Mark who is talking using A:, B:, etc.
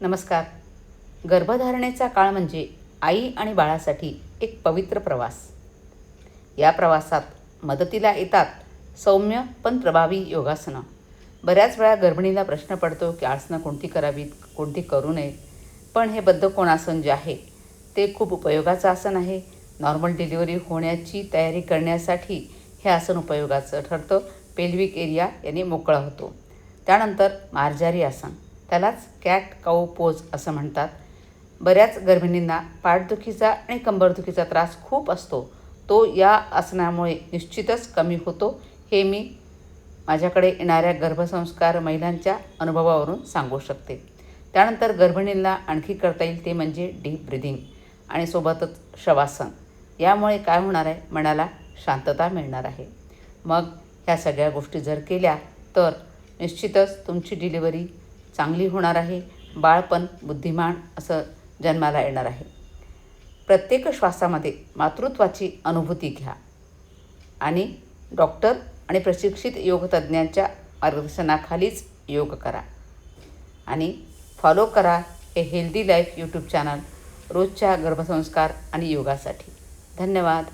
A: नमस्कार. गर्भधारणेचा काळ म्हणजे आई आणि बाळासाठी एक पवित्र प्रवास. या प्रवासात मदतीला येतात सौम्य पण प्रभावी योगासनं. बऱ्याच वेळा गर्भिणीला प्रश्न पडतो की आसनं कोणती करावीत कोणती करू नये. पण हे बद्धकोणासन जे आहे ते खूप उपयोगाचं आसन आहे. नॉर्मल डिलिव्हरी होण्याची तयारी करण्यासाठी हे आसन उपयोगाचं ठरतं. पेल्विक एरिया याने मोकळा होतो. त्यानंतर मार्जारी आसन. त्यालाच कॅट काऊ पोज असं म्हणतात. बऱ्याच गर्भिणींना पाठदुखीचा आणि कंबरदुखीचा त्रास खूप असतो. तो या आसनामुळे निश्चितच कमी होतो हे मी माझ्याकडे येणाऱ्या गर्भसंस्कार महिलांच्या अनुभवावरून सांगू शकते. त्यानंतर गर्भिणींना आणखी करता येईल ते म्हणजे डीप ब्रिदिंग आणि सोबतच शवासन. यामुळे काय होणार आहे? मनाला शांतता मिळणार आहे. मग ह्या सगळ्या गोष्टी जर केल्या तर निश्चितच तुमची डिलिव्हरी चांगली होणार आहे बाळपण बुद्धिमान असं जन्माला येणार आहे. प्रत्येक श्वासामध्ये मातृत्वाची अनुभूती घ्या. आणि डॉक्टर आणि प्रशिक्षित योगतज्ञांच्या मार्गदर्शनाखालीच योग करा. आणि फॉलो करा हे हेल्दी लाईफ यूट्यूब चॅनल रोजच्या गर्भसंस्कार आणि योगासाठी. धन्यवाद.